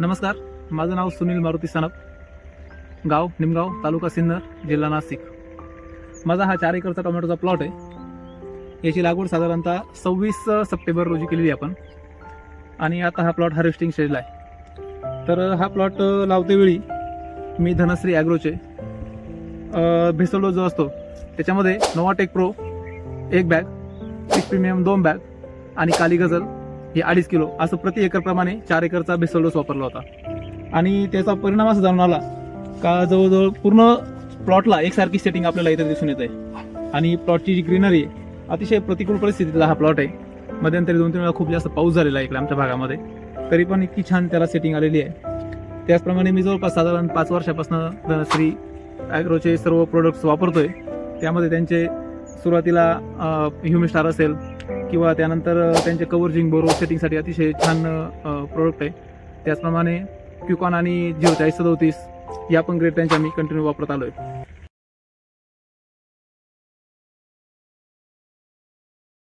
नमस्कार माझं नाव सुनील मारुती सनप. गाव निमगाव तालुका सिन्नर जिल्हा नाशिक. माझा हा चार एकरचा टोमॅटोचा प्लॉट आहे. याची लागवड साधारणतः सव्वीस सप्टेंबर रोजी केलेली आपण. आणि आता हा प्लॉट हार्वेस्टिंग स्टेजला आहे. तर हा प्लॉट लावतेवेळी मी धनश्री ॲग्रोचे भेसोडो जो असतो त्याच्यामध्ये नोवाटेक प्रो एक बॅग सिक्स प्रीमियम दोन बॅग आणि काली गझल हे अडीच किलो असं प्रति एकर प्रमाणे चार एकरचा भेसळ डोस वापरला होता. आणि त्याचा परिणाम असा जाणून आला का जवळजवळ पूर्ण प्लॉटला एकसारखी सेटिंग आपल्याला इथे दिसून येत आहे. आणि प्लॉटची जी ग्रीनरी आहे अतिशय प्रतिकूल परिस्थितीतला हा प्लॉट आहे. मध्यंतरी दोन तीन वेळा खूप जास्त पाऊस झालेला आहे इकडे आमच्या भागामध्ये. तरी पण इतकी छान त्याला सेटिंग आलेली आहे. त्याचप्रमाणे मी जवळपास साधारण पाच वर्षापासून धनश्री ॲग्रोचे सर्व प्रोडक्ट्स वापरतोय. त्यामध्ये त्यांचे सुरुवातीला ह्युमिस्टार असेल किंवा त्यानंतर त्यांचे कव्हरजिंग बरोबर सेटिंगसाठी अतिशय छान प्रोडक्ट आहे. त्याचप्रमाणे क्युकॉन आणि जिओ चाळीस सदोतीस या पण ग्रेड त्यांच्या मी कंटिन्यू वापरत आलो आहे